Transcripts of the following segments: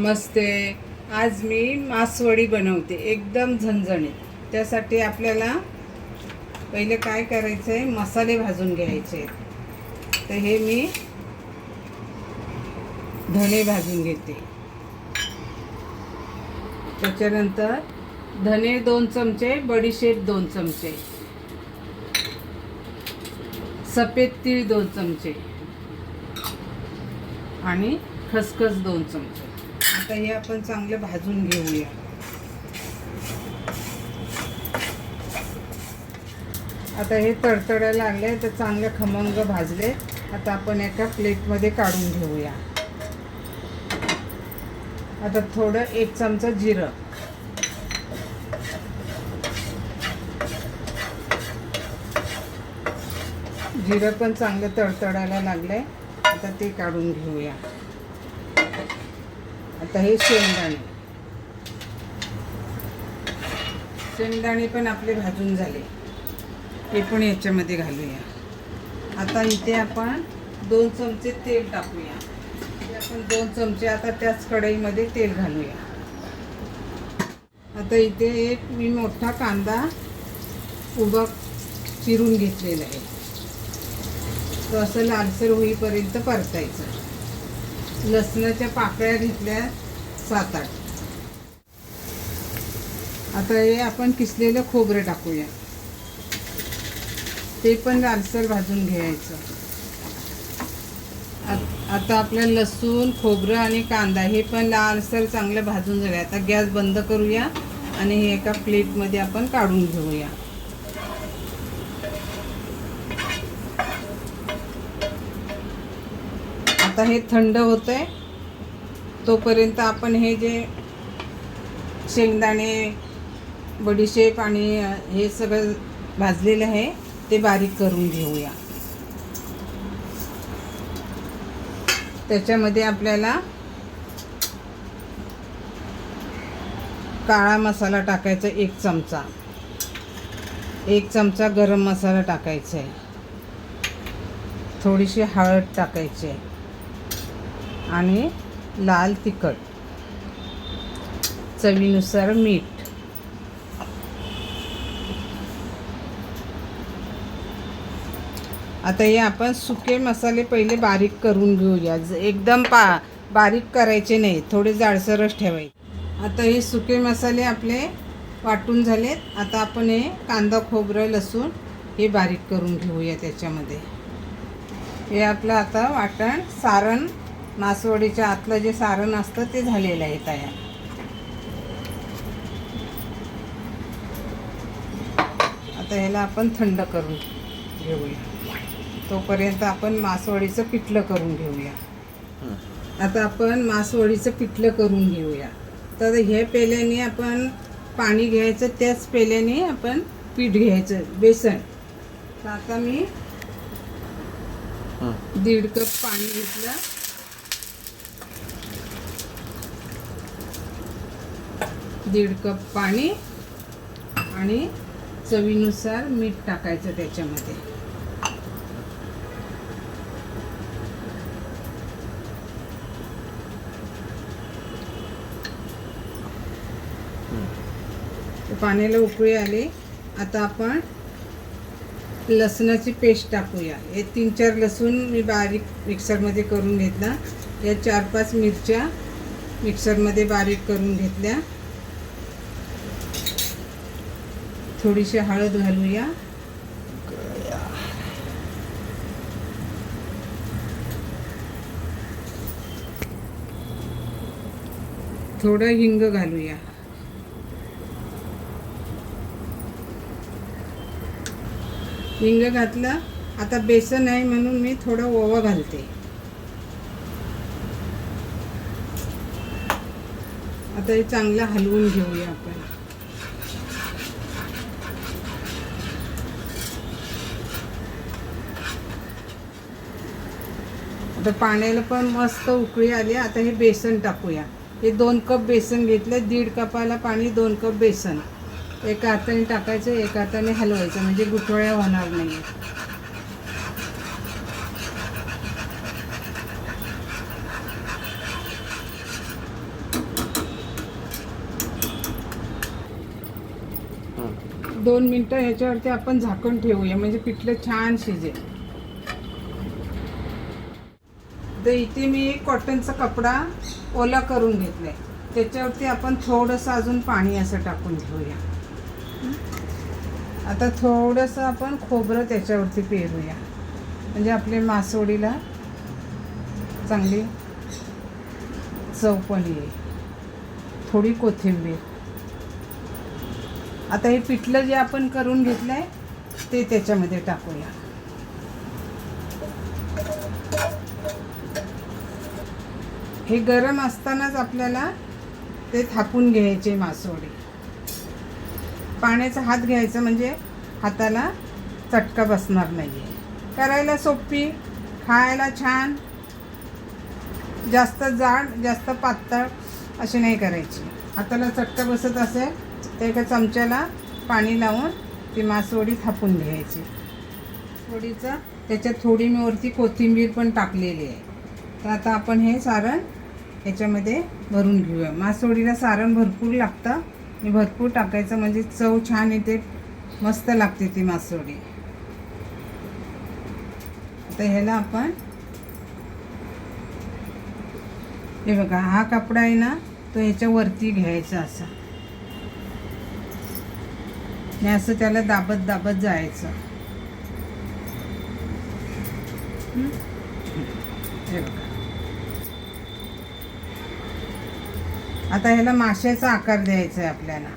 नमस्ते. आज मी मासवडी बनवते एकदम झणझणीत. त्यासाठी आपल्याला पहिले काय करायचं आहे मसाले भाजून घ्यायचे तर हे मी धणे भाजून घेते. त्याच्यानंतर धणे दोन चमचे बडीशेप दोन चमचे. सफेद तीळ दोन चमचे. आणि खसखस दोन चमचे. आता हे आपण चांगलं भाजून घेऊया. आता हे तडतडायला लागले तर चांगले खमंग भाजले. आता आपण एका प्लेटमध्ये काढून घेऊया. आता थोडं एक चमचा जिरं. जिरं पण चांगलं तडतडायला लागलंय. आता ते काढून घेऊया. आता हे शेंगदाणे. शेंगदाणे पण आपले भाजून झाले. हे पण याच्यामध्ये घालूया. आता इथे आपण दोन चमचे तेल टाकूया. आपण दोन चमचे आता त्याच कढईमध्ये तेल घालूया. आता इथे एक मी मोठा कांदा उभा चिरून घेतलेला आहे. तो असं लालसर होईपर्यंत परतायचं. लसणाच्या पाकळ्या घेतल्या सात आठ. आता हे आपण किसलेलं खोबरं टाकूया. ते पण लालसर भाजून घ्यायचं. आता आपलं लसूण खोबरं आणि कांदा हे पण लालसर चांगलं भाजून झालं आता गॅस बंद करूया आणि हे एका प्लेटमध्ये आपण काढून घेऊया. आता हे थंड होतं आहे तोपर्यंत आपण हे जे शेंगदाणे बडीशेप आणि हे सगळं भाजलेलं आहे ते बारीक करून घेऊया. त्याच्यामध्ये आपल्याला काळा मसाला टाकायचा एक चमचा. एक चमचा गरम मसाला टाकायचा आहे. थोडीशी हळद टाकायची आहे. आणि लाल तिखट. चवीनुसार मीठ. आता हे आपण सुके मसाले पहिले बारीक करून घेऊया. एकदम पा बारीक करायचे नाही. थोडे जाडसरच ठेवायचे. आता हे सुके मसाले आपले वाटून झालेत. आता आपण हे कांदा खोबरं लसूण हे बारीक करून घेऊया त्याच्यामध्ये. हे आपलं आता वाटण सारण मासवडीच्या आतलं जे सारण असतं ते झालेलं आहे तयार. आता ह्याला आपण थंड करून घेऊया. तोपर्यंत आपण मासवडीचं पिठलं करून घेऊया. आता आपण मासवडीचं पिठलं करून घेऊया. तर हे पेल्याने आपण पाणी घ्यायचं त्याच पेल्याने आपण पीठ घ्यायचं बेसन. तर आता मी दीड कप पाणी घेतलं. दीड कप पाणी आणि चवीनुसार मीठ टाकायचं त्याच्यामध्ये. पाण्याला उकळी आली. आता आपण लसणाची पेस्ट टाकूया. हे तीन चार लसूण मी बारीक मिक्सरमध्ये करून घेतला. या चार पाच मिरच्या मिक्सरमध्ये बारीक करून घेतल्या. थोडीशी हळद घालूया. थोडं हिंग घालूया. हिंग घातलं. आता बेसन आहे म्हणून मी थोडं ओवा घालते. आता हे चांगलं हलवून घेऊया आपण. आता पाण्याला पण मस्त उकळी आली. आता हे बेसन टाकूया. हे दोन कप बेसन घेतलं दीड कपाला पाणी दोन कप बेसन. एका हाताने टाकायचं एका हाताने हलवायचं. म्हणजे गुठोळ्या होणार नाही दोन मिनटं ह्याच्यावरती आपण झाकण ठेवूया. म्हणजे पिठलं छान शिजेल. तर इथे मी एक कॉटनचा कपडा ओला करून घेतलाय. त्याच्यावरती आपण थोडंसं अजून पाणी असं टाकून घेऊया. आता थोडंसं आपण खोबरं त्याच्यावरती पेरूया. म्हणजे आपले मासोडीला चांगली चव पण येईल. थोडी कोथिंबीर. आता हे पिठलं जे आपण करून घेतलं आहे ते त्याच्यामध्ये टाकूया. हे गरम असतानाच आपल्याला ते थापून घ्यायचे मासोडे पाण्याचा हात घ्यायचा म्हणजे हाताला चटका बसणार नाही आहे करायला सोपी खायला छान जास्त जाड जास्त पातळ अशी नाही करायची. हाताला चटका बसत असेल तर एका चमच्याला पाणी लावून ती मासवडी थापून घ्यायची. थोडीचं त्याच्यात थोडी मी वरती कोथिंबीर पण टाकलेली आहे. तर आता आपण हे सारण याच्यामध्ये भरून घेऊया. मासोळीला सारण भरपूर लागतं. आणि भरपूर टाकायचं म्हणजे चव छान येते. मस्त लागते ती मासोळी आता ह्याला आपण हे बघा हा कपडा आहे ना तो ह्याच्यावरती घ्यायचा असा. आणि असं त्याला दाबत दाबत जायचं. हे बघा. आता ह्याला माशाचा आकार द्यायचा आहे आपल्याला.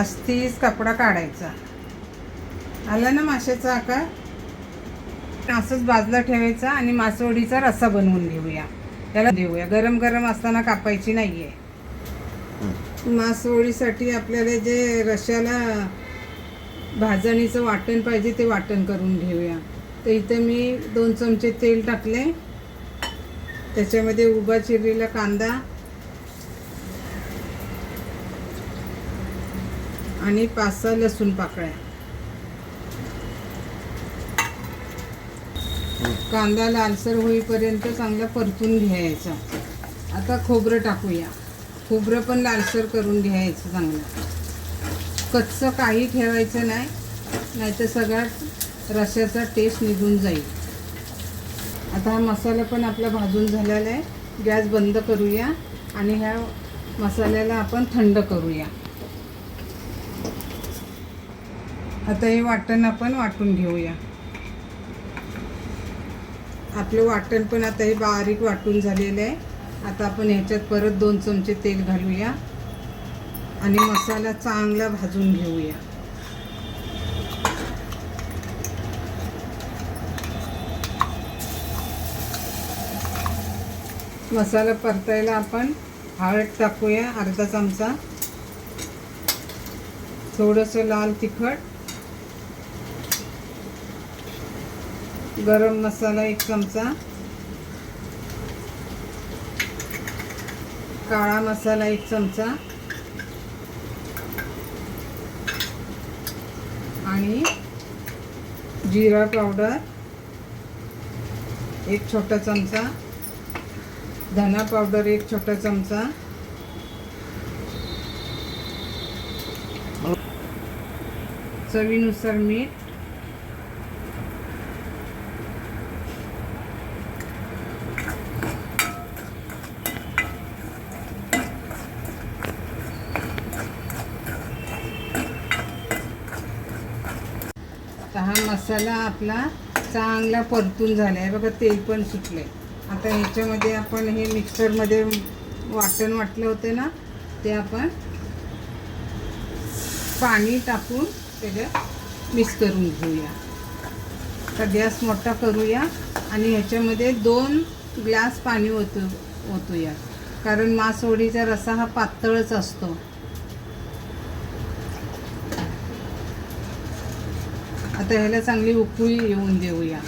अस्थिस कपडा काढायचा. आला ना माशाचा आकार? असंच बाजूला ठेवायचा आणि मासवडीचा रस्सा बनवून घेऊया. त्याला देऊया. गरम गरम असताना कापायची नाही आहे मासवडीसाठी आपल्याला जे रश्याला भाजणीचं वाटण पाहिजे ते वाटण करून घेऊया. तर इथं मी दोन चमचे तेल टाकले. त्याच्यामध्ये उभा चिरलेला कांदा आणि पाच सहा लसूण पाकळ्या. कांदा लालसर होईपर्यंत चांगला परतून घ्यायचा. आता खोबरं टाकूया. खोबरं पण लालसर करून घ्यायचं चांगलं. कच्चं काही ठेवायचं नाही नाहीतर सगळा रश्याचा टेस्ट निघून जाईल. आता हा मसाला पण आपला भाजून झालेला आहे. गॅस बंद करूया आणि ह्या मसाल्याला आपण थंड करूया. आता हे वाटण आपण वाटून घेऊया. आपलं वाटण पण आता हे बारीक वाटून झालेलं आहे. आता आपण ह्याच्यात परत दोन चमचे तेल घालूया. आणि मसाला चांगला भाजून घेऊया. मसाला परतायला आपण हळद टाकूया अर्धा चमचा. थोडंसं लाल तिखट. गरम मसाला एक चमचा. काळा मसाला एक चमचा. आणि जिरा पावडर एक छोटा चमचा. धना पावडर एक छोटा चमचा. चवीनुसार मीठ. हा मसाला आपला चांगला परतून झाला आहे बघा तेल पण सुटलं आहे आता ह्याच्यामध्ये आपण हे मिक्सरमध्ये वाटण वाटलं होतं ना ते आपण पाणी टाकून त्याच्यात मिक्स करून घेऊया. आता गॅस मोठा करूया आणि ह्याच्यामध्ये दोन ग्लास पाणी ओतू ओतूया. कारण मासवडीचा रसा हा पातळच असतो. आता ह्याला चांगली उकळी येऊन देऊया.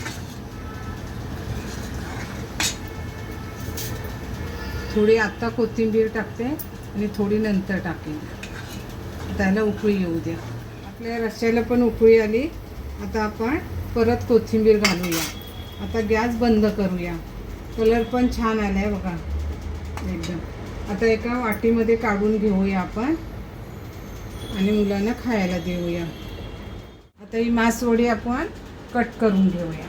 थोडी आत्ता कोथिंबीर टाकते आणि थोडी नंतर टाकेन. आता ह्याला उकळी येऊ द्या. आपल्या रश्याला पण उकळी आली. आता आपण परत कोथिंबीर घालूया. आता गॅस बंद करूया. कलर पण छान आला आहे बघा. एकदम. आता एका वाटीमध्ये काढून घेऊया आपण. आणि मुलांना खायला देऊया. आता ही मासवडी आपण कट करून घेऊया.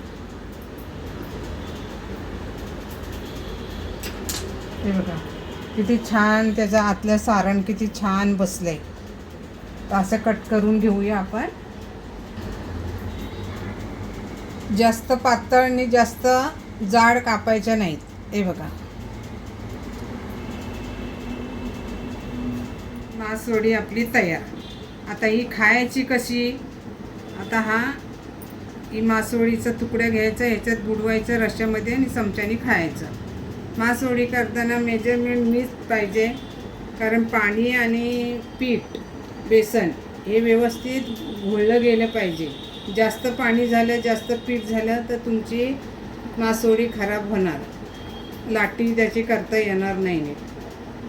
हे बघा किती छान त्याचं आतलं सारण किती छान बसलंय. तर असं कट करून घेऊया आपण. जास्त पातळ आणि जास्त जाड कापायच्या नाहीत. हे बघा. मासवडी आपली तयार. आता ही खायची कशी? आता हा ही मासवडीचा तुकड्या घ्यायचा ह्याच्यात बुडवायचं रश्यामध्ये आणि चमच्याने खायचं. मासोळी करताना मेजरमेंट मीच पाहिजे कारण पाणी आणि पीठ बेसन हे व्यवस्थित घोळलं गेलं पाहिजे. जास्त पाणी झालं जास्त पीठ झालं तर तुमची मासोळी खराब होणार. लाटी त्याची करता येणार नाही.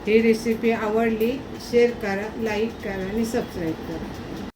ही रेसिपी आवडली शेअर करा लाईक करा आणि सबस्क्राईब करा.